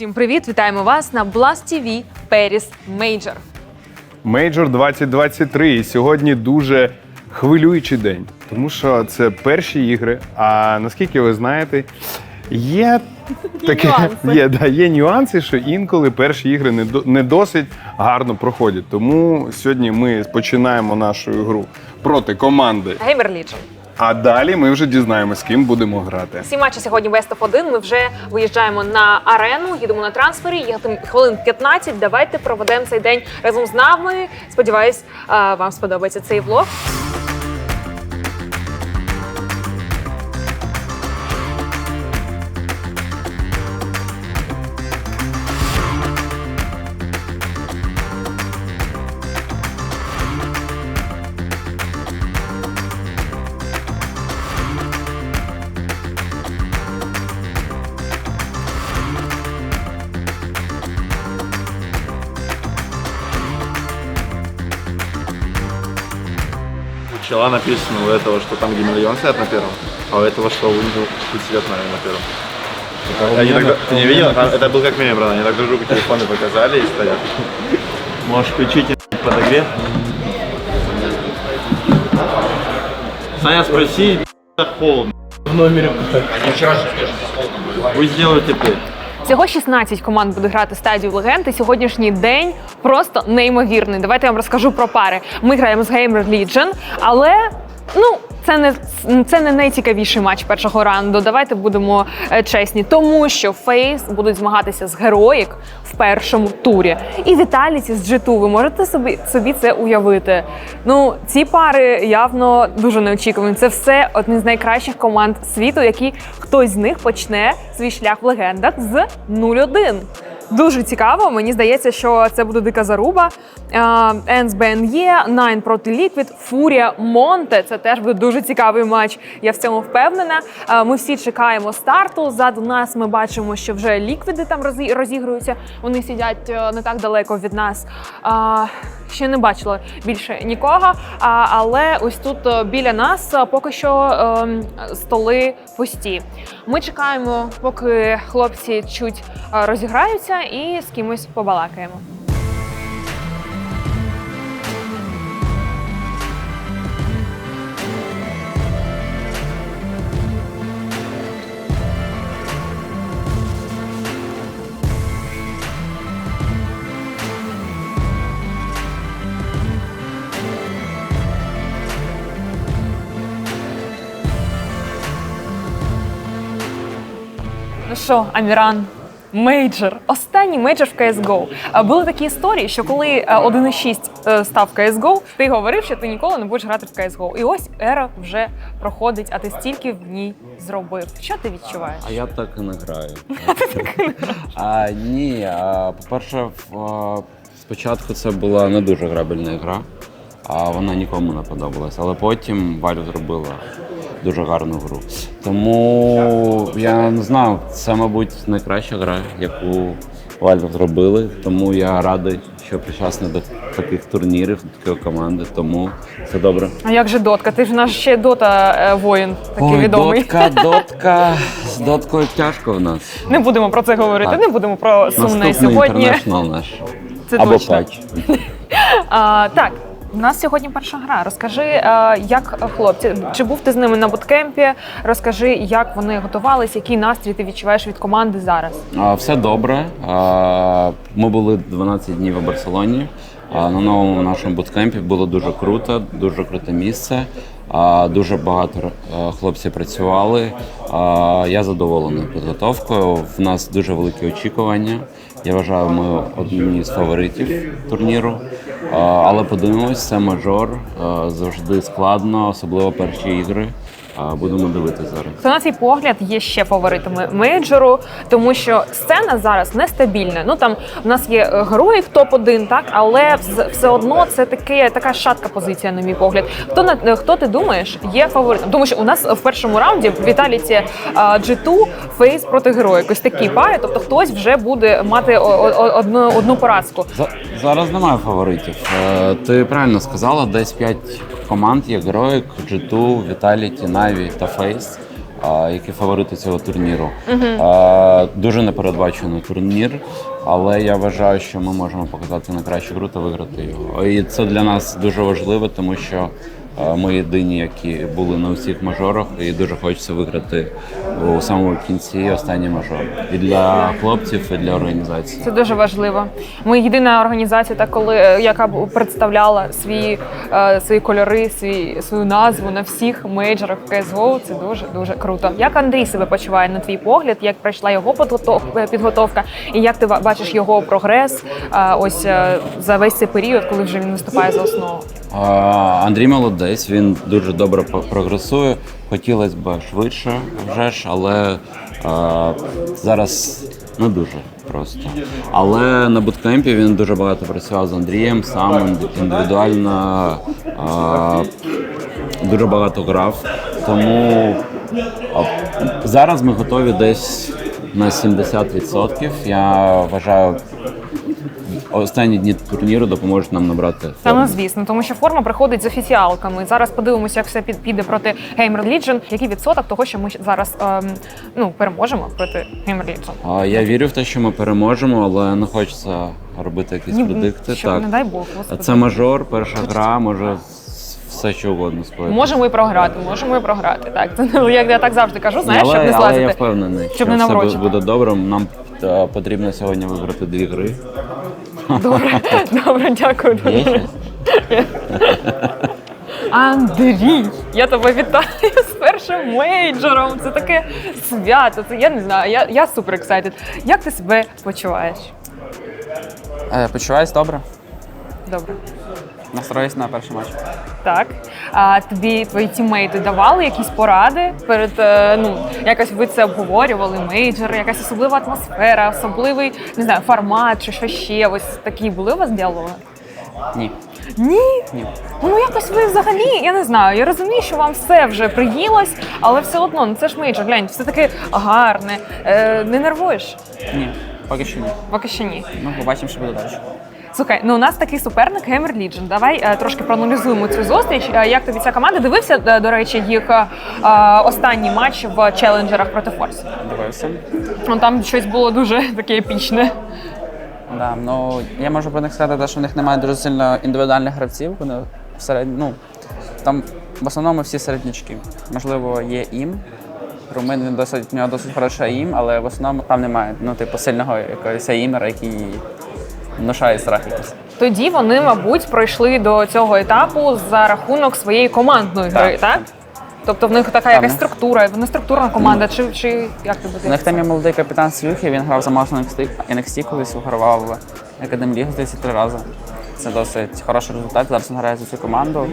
Всім привіт! Вітаємо вас на Blast TV Paris Major. Мейджор 2023. І сьогодні дуже хвилюючий день, тому що це перші ігри. А наскільки ви знаєте, є таке нюанси. є, да, є нюанси, що інколи перші ігри не, до- не досить гарно проходять. Тому сьогодні ми починаємо нашу гру проти команди. Gamer Legion. А далі ми вже дізнаємося, з ким будемо грати. Всі матчі сьогодні Best of 1. Ми вже виїжджаємо на арену, їдемо на трансфері. Там хвилин 15. Давайте проведемо цей день разом з нами. Сподіваюсь, вам сподобається цей влог. У чела написано у этого, что там гемельон стоят на первом, а у этого, что у него сидят на, на первом. Они тогда- ты не видел? Там- это был как мем, правда? Они так друг другу телефоны показали и стоят. Можешь включить подогрев. Саня, спроси, это холодно. В номере. Пусть сделают теперь. Всього 16 команд буде грати стадію легенд. І сьогоднішній день просто неймовірний. Давайте я вам розкажу про пари. Ми граємо з Gamer Legion, але ну. Це не це не найцікавіший матч першого раунду. Давайте будемо е, чесні, тому що Фейс будуть змагатися з Героїк в першому турі. І Віталіті з G2. Ви можете собі собі це уявити. Ну ці пари явно дуже неочікувані. Це все одні з найкращих команд світу, які хтось з них почне свій шлях в легендах з 0-1. Дуже цікаво. Мені здається, що це буде дика заруба. Енс БНЄ, Найн проти Ліквід, Фурія Монте. Це теж буде дуже цікавий матч. Я в цьому впевнена. Е, Ми всі чекаємо старту. Ззаду нас ми бачимо, що вже ліквіди там розі- розігруються. Вони сидять е, не так далеко від нас. Ще не бачила більше нікого. Але ось тут е, біля нас е, поки що ем, столи пусті. Ми чекаємо, поки хлопці чуть е, розіграються і з кимось побалакаємо. Ну що, Аміран? Мейджор, останній мейджор в CSGO. Е, Були такі історії, що коли е, 1.6 е, став CSGO, ти говорив, що ти ніколи не будеш грати в CSGO. І ось ера вже проходить, а ти стільки в ній зробив. Що ти відчуваєш? А я так і не граю. А, ні, а, по-перше, в- а, спочатку це була не дуже грабельна гра, а вона нікому не подобалась. Але потім Valve зробила дуже гарну гру. Тому я не знаю, це, мабуть, найкраща гра, яку Valve зробили. Тому я радий, що причасний до таких турнірів, до такої команди. Тому це добре. А як же дотка? Ти ж наш ще дота е, воїн, такий відомий. дотка, дотка. З доткою тяжко в нас. Не будемо про це говорити, Так. не будемо про сумне Наступний сьогодні. інтернешнл наш. Це Або точно. патч. А, так, у нас сьогодні перша гра. Розкажи, як хлопці, чи був ти з ними на буткемпі? Розкажи, як вони готувались, який настрій ти відчуваєш від команди зараз. Все добре. Ми були 12 днів у Барселоні. На новому нашому буткемпі було дуже круто, дуже круте місце. Дуже багато е, хлопців працювали. Я задоволений підготовкою. В нас дуже великі очікування. Я вважаю, ми одні з фаворитів турніру. А, Але подивимось, це мажор. Завжди складно, особливо перші ігри. Будемо дивитися зараз. Хто на цей погляд є ще фаворитами мейджору, тому що сцена зараз нестабільна. Ну там в нас є е, герої в топ-1, так але все одно це таке така шатка позиція, на мій погляд. Хто на е, хто ти думаєш є фаворитом? Тому що у нас в першому раунді в Віталіті е, G2 фейс проти героїк. Ось такі пари. Тобто хтось вже буде мати одну одну поразку. За- Зараз немає фаворитів. Ти правильно сказала, десь 5 команд є Героїк, G2, Vitality, Na'Vi та Face. які фаворити цього турніру. А, дуже непередбачений турнір, але я вважаю, що ми можемо показати найкращу гру та виграти його. І це для нас дуже важливо, тому що ми єдині, які були на усіх мажорах, і дуже хочеться виграти у самому кінці останній мажор. І для хлопців, і для організації. Це дуже важливо. Ми єдина організація, та коли яка б представляла свої, е, свої кольори, свій свою назву на всіх мейджорах CSGO. Це дуже дуже круто. Як Андрій себе почуває на твій погляд? Як пройшла його підготов- підготовка, і як ти бачиш його прогрес? е, Ось е, за весь цей період, коли вже він виступає за основу. Андрій молодець, він дуже добре прогресує. Хотілося б швидше вже ж, але а, зараз не дуже просто. Але на буткемпі він дуже багато працював з Андрієм, сам індивідуально а, дуже багато грав. Тому а, зараз ми готові десь на 70%. Я вважаю, останні дні турніру допоможуть нам набрати Та форму. ну звісно, тому що форма приходить з офіціалками. Зараз подивимося, як все під- піде проти Gamer Legion. Який відсоток того, що ми зараз ем, ну переможемо проти Gamer Legion? А, Я вірю в те, що ми переможемо, але не хочеться робити якісь Ні, предикти. щоб, так. не дай Бог, А господи. Це мажор, перша гра, може с- все що угодно скоїти. Можемо і програти, можемо і програти. Так, це ну, як я так завжди кажу, знаєш, але, щоб не але я злазити. впевнений, щоб що не все наврочити. буде добре. Нам е, потрібно сьогодні виграти дві гри. Добре, добре, дякую. Дуже. Андрій, я тебе вітаю з першим мейджором. Це таке свято. Це я не знаю. Я, я супер ексайтед. Як ти себе почуваєш? Е, Почуваюсь добре. Добре. Настроюсь на перший матч. Так. А тобі твої тіммейти давали якісь поради перед е, ну якось ви це обговорювали, мейджор, якась особлива атмосфера, особливий не знаю, формат чи що ще. Ось такі були у вас діалоги? Ні. Ні. Ні. Ну якось ви взагалі, я не знаю. Я розумію, що вам все вже приїлось, але все одно ну це ж мейджор, глянь, все таке гарне. Е, не нервуєш? Ні. Поки що ні. Поки що ні. Ну, побачимо, що буде далі. Слухай, ну у нас такий суперник Gamer Legion. Давай е, трошки проаналізуємо цю зустріч. Е, як тобі ця команда? Дивився, е, до речі, їх е, е, останній матч в челенджерах проти Форс. Дивився. Ну там щось було дуже таке епічне. Да, ну, я можу про них сказати, те, що в них немає дуже сильно індивідуальних гравців. Вони серед... ну, там в основному всі середнячки. Можливо, є ім. Румин він досить, у нього досить хороша ім, але в основному там немає ну, типу, сильного якогось імера, який внушає страх якийсь. Тоді вони, мабуть, пройшли до цього етапу за рахунок своєї командної гри, так? Так. Тобто в них така Так, якась ну. структура, вони структурна команда, чи, чи як ти У них там є молодий капітан Слюхи, він грав за Маусом NXT, колись вигравав в Академ Лігу, здається, три рази. Це досить хороший результат. Зараз він грає за цю команду.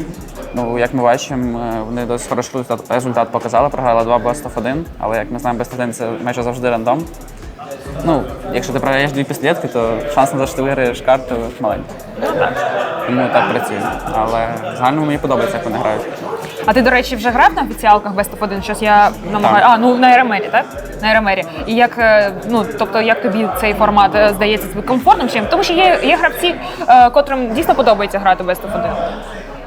Ну, як ми бачимо, е, вони досить хороший результат, результат показали. Програли два Best of 1, але як ми знаємо, Best of 1 це майже завжди рандом. Ну, якщо ти програєш дві пістолетки, то шанс на те, що ти виграєш карту маленький. Тому так працює. Але в загальному мені подобається, як вони грають. А ти, до речі, вже грав на офіціалках Best of 1? Щось я намагаю. Так. А, ну на РМРі, так? На РМРі. І як, е, ну, тобто, як тобі цей формат е, здається тобі комфортним чим? Тому що є, є гравці, е, котрим дійсно подобається грати в Best of 1.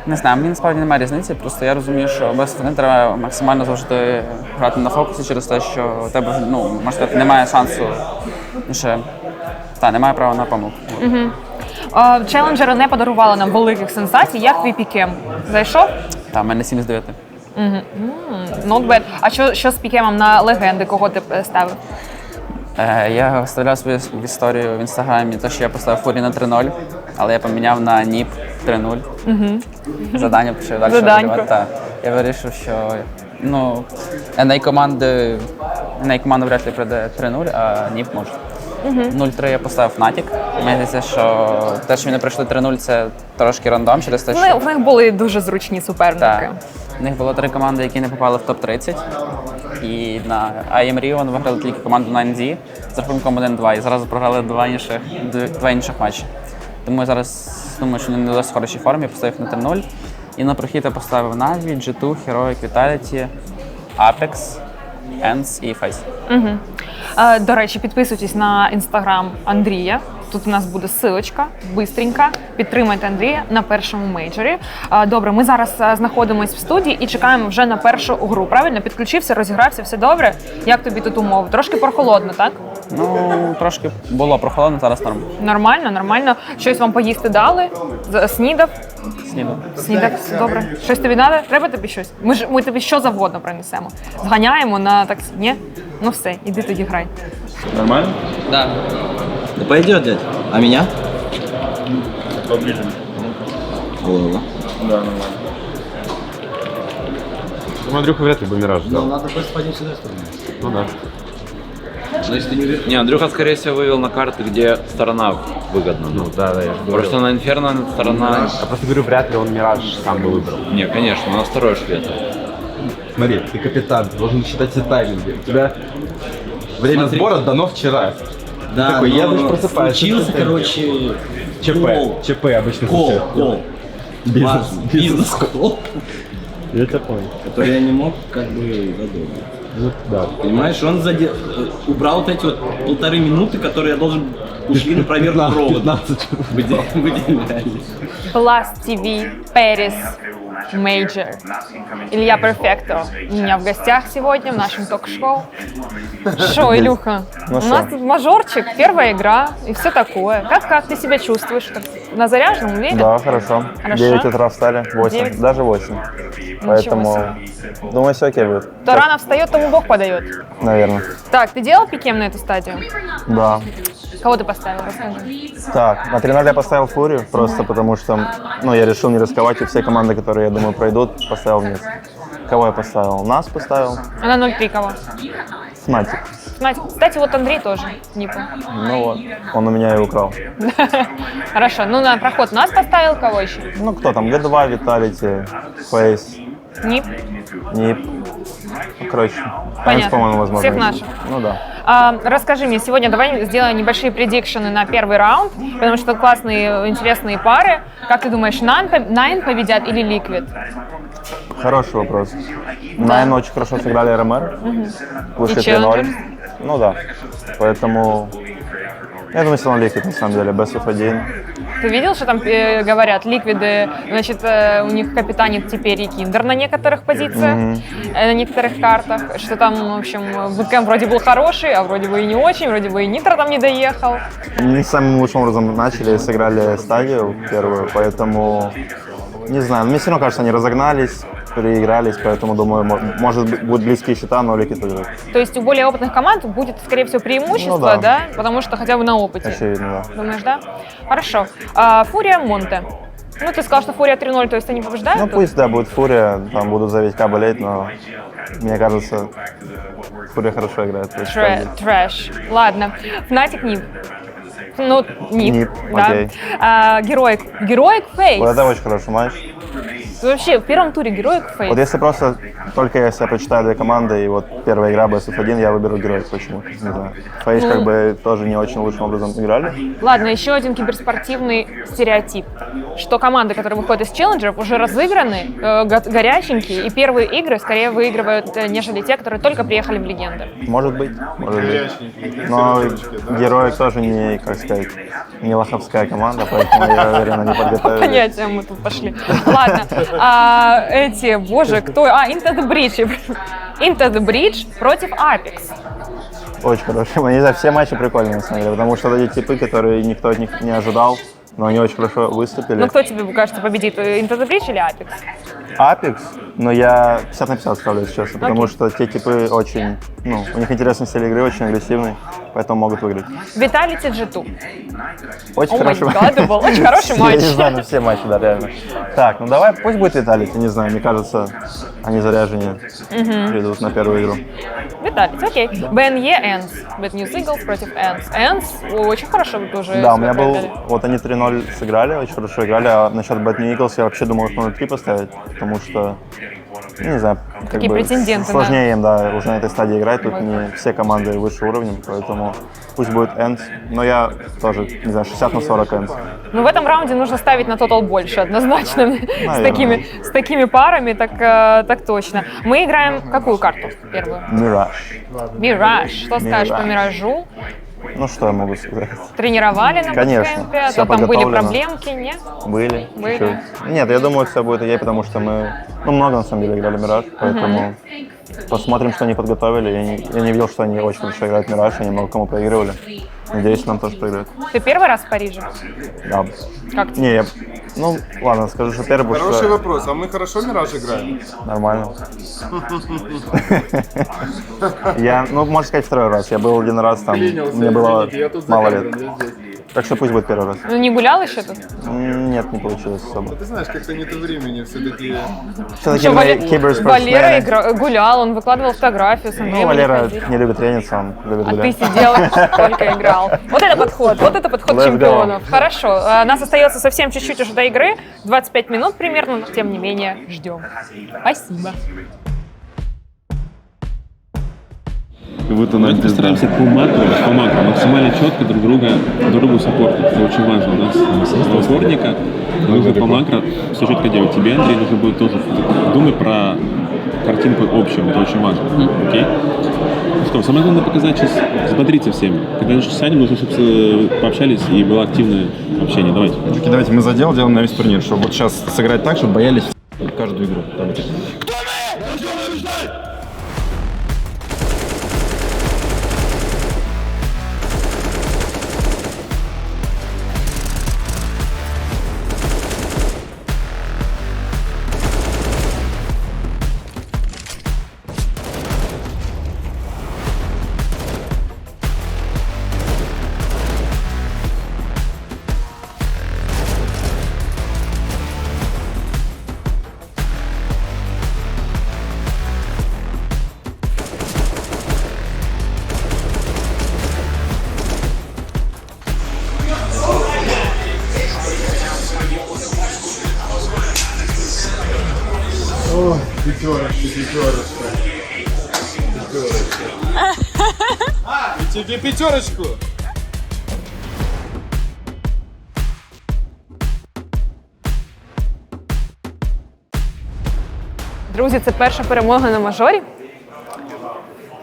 Не знаю, мені насправді немає різниці. Просто я розумію, що без фони треба максимально завжди грати на фокусі через те, що у тебе ну, можна сказати, немає шансу ну, ще. Та, немає права на помилку. Е, Челенджери не подарували нам великих сенсацій. Як твій пікем? Зайшов? Та, в мене 7 з 9. Not bad. А що, що з пікемом на легенди? Кого ти е, ставив? Е, я вставляв свою історію в інстаграмі, те, що я поставив фурі на 3-0, але я поміняв на ніп 3-0. Задання почав далі Заданько. Я вирішив, що ну, NA команди, NA команда вряд ли прийде 3-0, а ніп може. 0-3 я поставив Натік. Мені здається, що те, що вони пройшли 3-0, це трошки рандом через те, В них- В них були дуже зручні суперники. так, в них було три команди, які не попали в топ-30. І на IM Rio вони виграли тільки команду 9Z з рахунком 1-2 і зразу програли два інших, два інших матчі. Тому я зараз думаю, що вони не досить хорошій формі, поставив на 3-0. І на прохід я поставив Na'Vi, G2, Heroic, Vitality, Apex, Ends і Face. Е, До речі, підписуйтесь на інстаграм Андрія. Тут у нас буде силочка, бистренька. Підтримайте Андрія на першому мейджорі. Добре, ми зараз а, знаходимось в студії і чекаємо вже на першу гру. Правильно підключився, розігрався, все добре. Як тобі тут умови? Трошки прохолодно, так? Ну, трошки було прохолодно, зараз норм. Нормально, нормально. Щось вам поїсти дали? З- Снідав? Снідав. Снідав, добре. Щось тобі треба? Треба тобі щось? Ми ж ми тобі що завгодно принесемо. Зганяємо на таксі. Ні? Ну все, іди тоді грай. Нормально? Да. Да пойдет, дядь. А меня? Поближе. Было. Да, нормально. Ну, Андрюха вряд ли бы Мираж взял. надо просто пойдем сюда, что ли? Ну да. Значит, ты не уверен? Не, Андрюха, скорее всего, вывел на карты, где сторона выгодна. Ну да, да, я же говорю. Просто на Инферно сторона... Я просто говорю, вряд ли он Мираж сам бы выбрал. Не, конечно, на второй швед. Смотри, ты капитан, ты должен считать все тайминги. У тебя время Смотри. сбора дано вчера. Да, Такой, я но даже просыпаюсь. Случился, короче, ЧП, кол. ЧП обычно Кол, кол. Бизнес, бизнес. бизнес-кол, Я тебя понял. который я не мог как бы задумать. Ну, да. Понимаешь, он заде... э, убрал вот эти вот полторы минуты, которые я должен ушли на проверку 15, провода. 15 В иде- в идеале. Blast TV Paris Major. Илья Перфекто у меня в гостях сегодня в нашем ток-шоу. Шо, Илюха, у нас тут мажорчик, первая игра и все такое. Как, как ты себя чувствуешь? Как на заряженном, уверен? Да, хорошо. Хорошо. 9 утра встали, 8, Девять? даже 8. Поэтому, думаю, все окей будет. Кто рано встает, тому Бог подает. Наверное. Так, ты делал пикем на эту стадию? Да. Кого ты поставил? Расскажи. Так, на 3-0 я поставил Фурию, просто потому что, ну, я решил не рисковать, и все команды, которые, я думаю, пройдут, поставил вниз. Кого я поставил? Нас поставил. А на 0-3 кого? Фнатик. Знаете, кстати, вот Андрей тоже, Нипа. Ну вот, он у меня и украл. Хорошо, ну на проход нас поставил, кого еще? Ну, кто там? Г2, Виталити, Фейс, Нип. Нип. Короче. Энс, по-моему, возможно. Всех наших. Ну да. А, расскажи мне, сегодня давай сделаем небольшие предикшены на первый раунд, потому что классные, интересные пары. Как ты думаешь, Найн, поб- Найн победят или Ликвид? Хороший вопрос. Найн очень хорошо сыграли РМР. Вышли И 3-0. Challengers? Ну да. Поэтому я думаю, что он ликвид на самом деле, Best of 1. Ты видел, что там э, говорят, Ликвиды, значит, э, у них капитанит теперь и Киндер на некоторых позициях, э, на некоторых картах, что там, в общем, бэкэм вроде был хороший, а вроде бы и не очень, вроде бы и Нитро там не доехал. Не самым лучшим образом начали, сыграли стадию первую, поэтому не знаю. Мне все равно кажется, они разогнались, переигрались, поэтому думаю, мо- может быть, будут близкие счета, но ликвид выиграет. То есть у более опытных команд будет, скорее всего, преимущество, Ну да. да, потому что хотя бы на опыте. Очевидно, да. Думаешь, да? Хорошо. А, Фурия Монте. Ну, ты сказал, что Фурия 3-0, то есть они побеждают? Ну тут? пусть, да, будет Фурия, там будут за Витька болеть, но мне кажется, Фурия хорошо играет. Трэ- Трэш. Ладно. Фнатик Нип. Ну, Нип, Нип, да. окей. А, героик. Героик Фейс. Вот это очень хороший матч. Вообще, в первом туре Героик Фейс. Вот если просто только если я прочитаю две команды, и вот первая игра Best of 1, я выберу героев почему Не знаю. Фейс Ну. как бы тоже не очень лучшим образом играли. Ладно, еще один киберспортивный стереотип, что команды, которые выходят из челленджеров, уже разыграны, э, го- горяченькие, и первые игры скорее выигрывают, э, нежели те, которые только приехали в легенды. Может быть, может быть. Но героик тоже не, как сказать, не лоховская команда, поэтому я уверен, они подготовились. Понятия мы тут пошли. Ладно, а, эти, боже, кто? А, Into the Bridge. Into the Bridge против Apex. Очень хорошие. Не знаю, все матчи прикольные, на самом деле, потому что вот эти типы, которые никто от них не ожидал, но они очень хорошо выступили. Ну, кто тебе, кажется, победит, э, Into the Bridge или Apex? Апекс, но я 50 на 50 ставлю, если честно, потому Окей. что те типы очень, ну, у них интересный стиль игры, очень агрессивный, Поэтому могут выиграть. Vitality G2. Очень май хороший это был очень хороший Я матч. не знаю, ну все матчи, да, реально. Так, ну давай, пусть будет Виталик, я не знаю, мне кажется, они заряженнее придут на первую игру. Vitality, окей. BNE Ends. Bad News Eagles против Ends. Ends очень хорошо тоже Да, у меня был, вот они 3-0 сыграли, очень хорошо играли, а насчет Bad New Eagles я вообще думал на 0-3 поставить, потому что, не знаю, как Такие бы претенденты сложнее им, да, уже на этой стадии играть, тут не все команды выше уровнем, поэтому пусть будет Ends, но я тоже, не знаю, 60 на 40 Ends. Ну, в этом раунде нужно ставить на тотал больше, однозначно. С такими, с такими парами, так, э, так точно. Мы играем какую карту первую? Mirage. Мираж. Что скажешь по Мираж. Миражу? Ну, что я могу сказать? Тренировали на Конечно, буткемпе? всё То там были подготовлено. проблемки, нет? Были. Были. чуть-чуть. Нет, я думаю, все будет окей, потому что мы, ну, много на самом деле играли Мираж, поэтому посмотрим, что они подготовили. Я не, я не видел, что они очень хорошо играют в Мираж, они много кому проигрывали. Надеюсь, нам тоже проиграют. Ты первый раз в Париже? Да. Как тебе? Не, я, ну, ладно, скажу, что первый, потому что вопрос. А мы хорошо Мираж играем? нормально. Я, ну, можно сказать, второй раз. Я был один раз там, мне было мало лет. Так что пусть будет первый раз. Ну не гулял еще тут? М, Нет, не получилось особо. Ты знаешь, как-то нет времени все-таки. Все-таки Что, Вале-. Валера игра- гулял, он выкладывал фотографию с Ну, Андреем Валера не любит трениться, он любит А ты гулять. сидел, только играл. Вот это подход, вот это подход Let's go. чемпионов. Хорошо, а, нас остается совсем чуть-чуть уже до игры, 25 минут примерно, но тем не менее ждем. Спасибо. Вот Давайте постараемся по макро, по макро максимально четко друг друга друг другу саппортить. Это очень важно. У нас с сборника нужно по макро все четко делать. Тебе, Андрей, нужно будет тоже думать про картинку общую. Это очень важно. Окей? Ну что, самое главное показать сейчас, смотрите всем. Когда начнем сядем, нужно, чтобы э, пообщались и было активное общение. Давайте. Давайте мы задел делаем на весь турнир, чтобы вот сейчас сыграть так, чтобы боялись каждую игру. Давайте. Пятерочку. Друзі, це перша перемога на мажорі.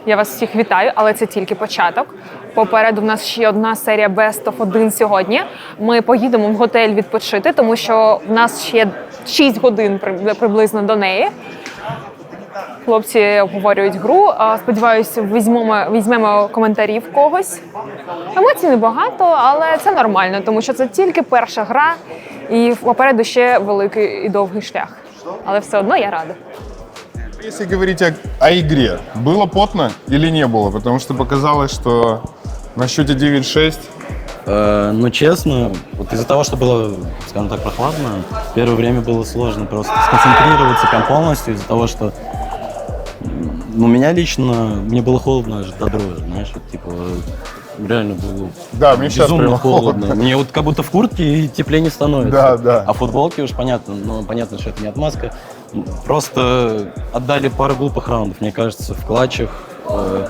Я вас всіх вітаю, але це тільки початок. Попереду в нас ще одна серія Best of 1 сьогодні. Ми поїдемо в готель відпочити, тому що в нас ще 6 годин приблизно до неї. Хлопці обговорюють гру. А, Сподіваюся, візьмемо, візьмемо коментарі в когось. Емоцій небагато, але це нормально, тому що це тільки перша гра, і попереду ще великий і довгий шлях. Але все одно я рада. Если говорить о, о игре, было потно или не было? Потому что показалось, что на счете 9-6 Э, ну, честно, вот из-за того, что было, скажем так, прохладно, первое время было сложно просто сконцентрироваться прям полностью из-за того, что м, ну, меня лично, мне было холодно аж до дрожи, знаешь, вот, типа, реально было Да, мне сейчас безумно прямо холодно. холодно. Мне вот как будто в куртке и теплее не становится. Да, да. А футболки уж понятно, но понятно, что это не отмазка. Просто отдали пару глупых раундов, мне кажется, в клатчах. Э,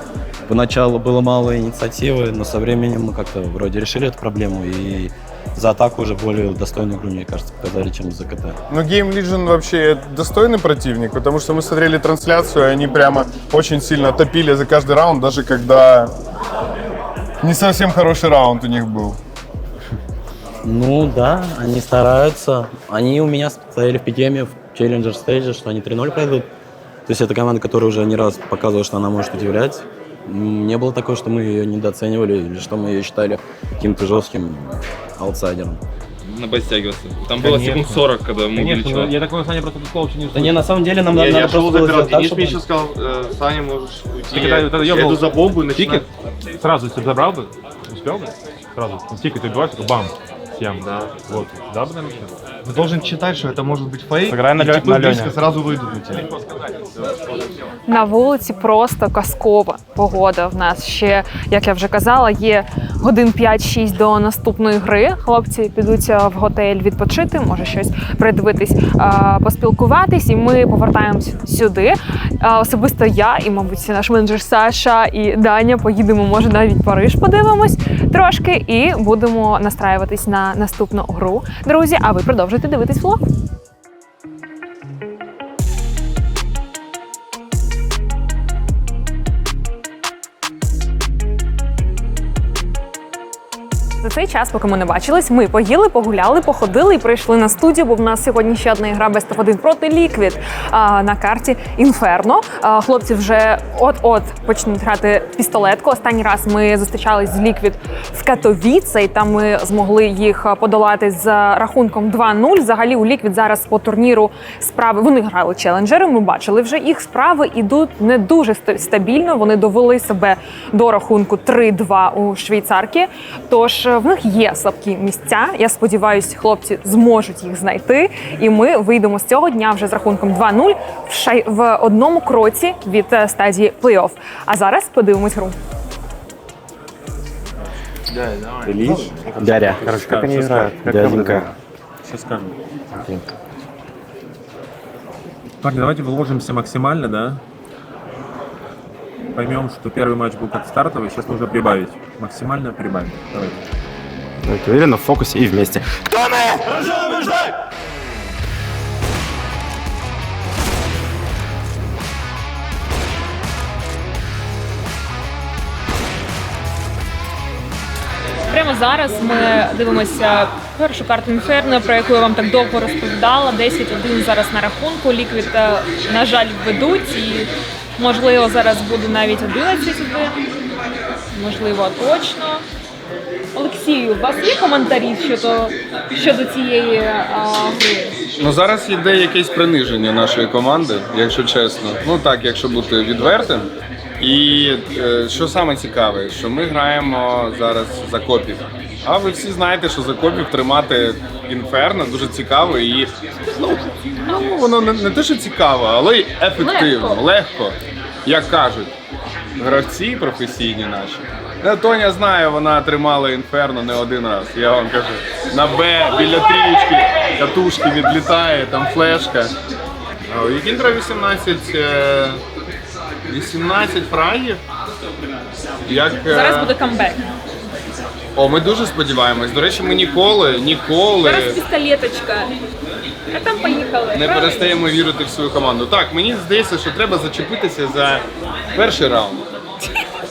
Поначалу было мало инициативы, но со временем мы как-то вроде решили эту проблему и за атаку уже более достойную игру, мне кажется, показали, чем за КТ. Но Game Legion вообще достойный противник, потому что мы смотрели трансляцию, и они прямо очень сильно топили за каждый раунд, даже когда не совсем хороший раунд у них был. Ну да, они стараются. Они у меня стояли в пикеме в Challenger стейдже, что они 3-0 пройдут. То есть это команда, которая уже не раз показывала, что она может удивлять. Не было такого, что мы ее недооценивали или что мы ее считали каким-то жестким аутсайдером. На подтягиваться. Там было секунд 40, когда мы Конечно, увеличивали. я такого Саня просто тут не Да не, на самом деле нам Я, надо, я надо шел просто было забирал. сделать так, Денис чтобы... мне еще сказал, э, Саня, можешь уйти. Ты когда я, вот это я ёбнул иду за бомбу и начинаю... Тикет сразу, если бы забрал бы, успел бы? Сразу. Тикет убиваешь, такой бам. Всем. Да. Вот. Да, бы, наверное, Ты должен читать, что это может быть фейк. Сыграй на и Лё- типы на близко Лёне. сразу выйдут на тебя. На вулиці просто казкова погода. В нас ще, як я вже казала, є годин 5-6 до наступної гри. Хлопці підуть а, в готель відпочити, може щось придивитись, а, поспілкуватись, і ми повертаємось сюди. А, Особисто я і, мабуть, наш менеджер Саша і Даня поїдемо, може, навіть в Париж подивимось трошки, і будемо настраюватись на наступну гру. Друзі, а ви продовжуйте дивитись влог. За цей час, поки ми не бачились, ми поїли, погуляли, походили і прийшли на студію, бо в нас сьогодні ще одна гра Best of 1 проти а, на карті Інферно. Хлопці вже от-от почнуть грати пістолетку. Останній раз ми зустрічались з Liquid в Катовіце, і там ми змогли їх подолати з рахунком 2-0. Взагалі у Liquid зараз по турніру справи вони грали челенджери. Ми бачили вже їх справи ідуть не дуже ста- стабільно. Вони довели себе до рахунку 3-2 у швейцарки. Тож в них є слабкі місця. Я сподіваюся, хлопці зможуть їх знайти. І ми вийдемо з цього дня вже з рахунком 2-0 в шай в одному кроці від е, стадії плей-офф. А зараз подивимось гру. Дядя. Короче, как они играют? Дяденька. Сейчас скажем. Парни, давайте вложимся максимально, да? Поймем, что первый матч был как стартовый, сейчас нужно прибавить. Максимально прибавить. Давайте. Давайте уверенно, в фокусе и вместе. Прямо зараз ми дивимося першу карту Інферно, про яку я вам так довго розповідала. 10-1 зараз на рахунку. Ліквід, е, на жаль, ведуть і можливо зараз буде навіть 11-1. Можливо, точно. Олексію, у вас є коментарі щодо, щодо цієї а, гри? Ну зараз йде якесь приниження нашої команди, якщо чесно. Ну так, якщо бути відвертим. І е, що саме цікаве, що ми граємо зараз за копів. А ви всі знаєте, що за копів тримати інферно дуже цікаво і ну, ну воно не, не те, що цікаво, але й ефективно, Легко. легко, як кажуть гравці професійні наші. Ну, Тоня знає, вона тримала інферно не один раз. Я вам кажу. На Б біля трієчки катушки відлітає, там флешка. Єкіндра 18, е, 18 фрагів. Як, е, Зараз буде камбек. О, ми дуже сподіваємось. До речі, ми ніколи, ніколи Зараз пістолеточка. А там поїхали. не перестаємо вірити в свою команду. Так, мені здається, що треба зачепитися за перший раунд.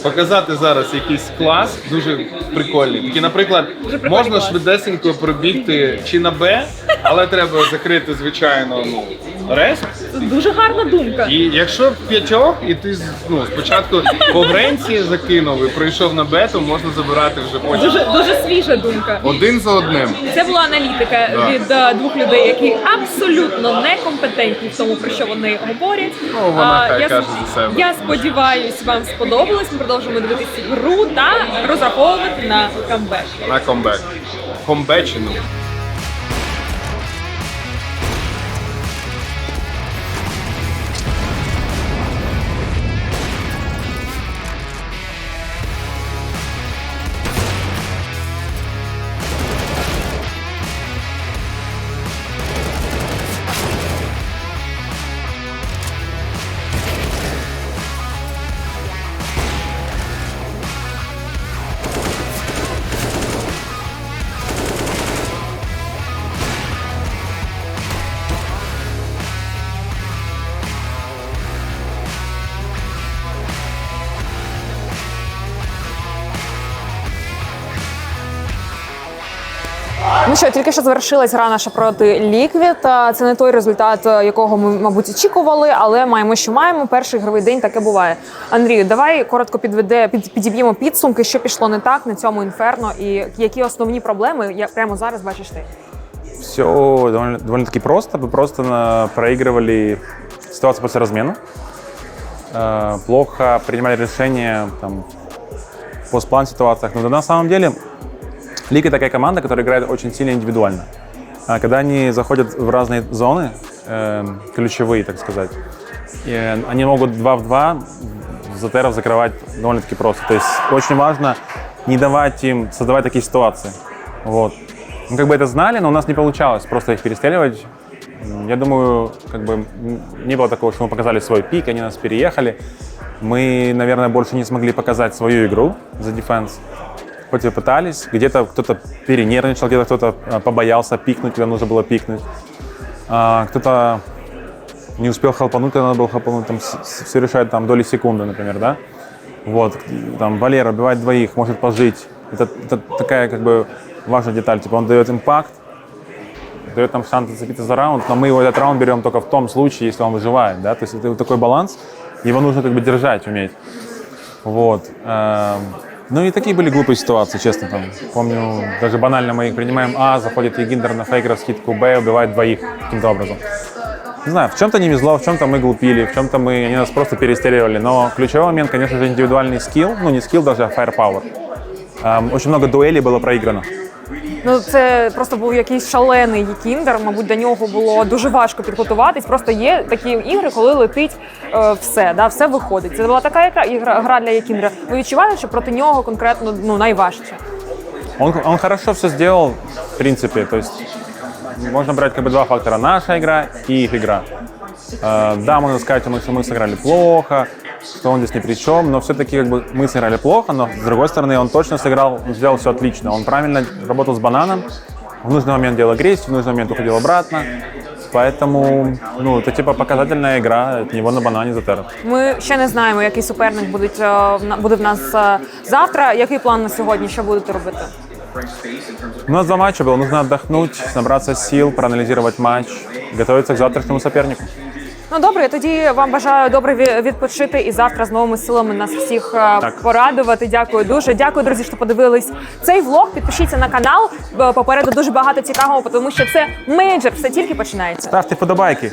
Показати зараз якийсь клас, дуже прикольний. Такий, наприклад, можна швидесенько пробігти чи на Б, але треба закрити, звичайно, ну, респ. Це дуже гарна думка. І якщо в п'ятьох, і ти з- ну, спочатку по гренці закинув і пройшов на Б, то можна забирати вже потім Дуже дуже свіжа думка. один за одним. Це була аналітика Да. від е, двох людей, які абсолютно некомпетентні в тому, про що вони говорять. Ну, вона А, хай я, каже за себе. я сподіваюсь, вам сподобалось. Ми продовжуємо дивитися гру та розраховувати на камбек. на комбек. Комбечину. що, тільки що завершилась гра наша проти Ліквід. Це не той результат, е, якого ми, мабуть, очікували, але маємо, що маємо. Перший ігровий день таке буває. Андрію, давай коротко підведе, під, підіб'ємо підсумки, що пішло не так на цьому інферно, і які основні проблеми я прямо зараз бачиш ти. Все довольно, довольно-таки просто. Мы просто на- проигрывали ситуацию после размена. Э, Плохо принимали решения там, в постплан ситуациях. Но на самом деле Лига такая команда, которая играет очень сильно индивидуально. А Когда они заходят в разные зоны, э, ключевые, так сказать, и они могут 2 в 2 затеров закрывать довольно-таки просто. То есть очень важно не давать им создавать такие ситуации. Вот. Мы как бы это знали, но у нас не получалось просто их перестреливать. Я думаю, как бы не было такого, что мы показали свой пик, они нас переехали. Мы, наверное, больше не смогли показать свою игру за дефенс. Хоть и пытались, где-то кто-то перенервничал, где-то кто-то а, побоялся пикнуть, когда нужно было пикнуть. А, кто-то не успел хелпануть, когда надо было хелпануть, там все решает там доли секунды, например, да? Вот, там Валера убивает двоих, может пожить, Это, это такая как бы важная деталь. Типа он дает импакт, дает нам шанс зацепиться за раунд, но мы его этот раунд берем только в том случае, если он выживает, да, то есть это вот такой баланс, его нужно как бы держать, уметь. Вот. Эм, Ну и такие были глупые ситуации, честно. Там, помню, даже банально мы их принимаем А, заходит Егиндер на фейк, раскидку Б, убивает двоих каким-то образом. Не знаю, в чем-то не везло, в чем-то мы глупили, в чем-то мы, они нас просто перестреливали. Но ключевой момент, конечно же, индивидуальный скилл, ну не скилл, даже, а firepower. Эм, очень много дуэлей было проиграно. Ну це просто був якийсь шалений кіндер. Мабуть, до нього було дуже важко підготуватись. Просто є такі ігри, коли летить е, все, да, все виходить. Це була така ігра, ігра гра для Якіндера. Ви відчували, що проти нього конкретно ну найважче? Он, он хорошо все сделал, в принципе. То есть можно брать как бы два фактора. Наша игра и их игра. Э, да, можно сказать, что мы сыграли плохо, что он здесь ни при чем, но все-таки как бы мы сыграли плохо, но с другой стороны он точно сыграл, он сделал все отлично. Он правильно работал с бананом, в нужный момент делал агрессию, в нужный момент уходил обратно. Поэтому, ну, это типа показательная игра, от него на банане затерт. Ми ще не знаємо, який суперник буде, в на- буде в нас е, завтра. Який план на сьогодні? Що будете робити? У нас два матча было, нужно отдохнуть, набраться сил, проанализировать матч, готовиться к завтрашнему сопернику. Ну добре, я тоді вам бажаю добре відпочити і завтра з новими силами нас всіх е, Так. порадувати. Дякую дуже. Дякую, друзі, що подивились цей влог. Підпишіться на канал. Попереду дуже багато цікавого, тому що це мейджор, все тільки починається. Ставте подобайки.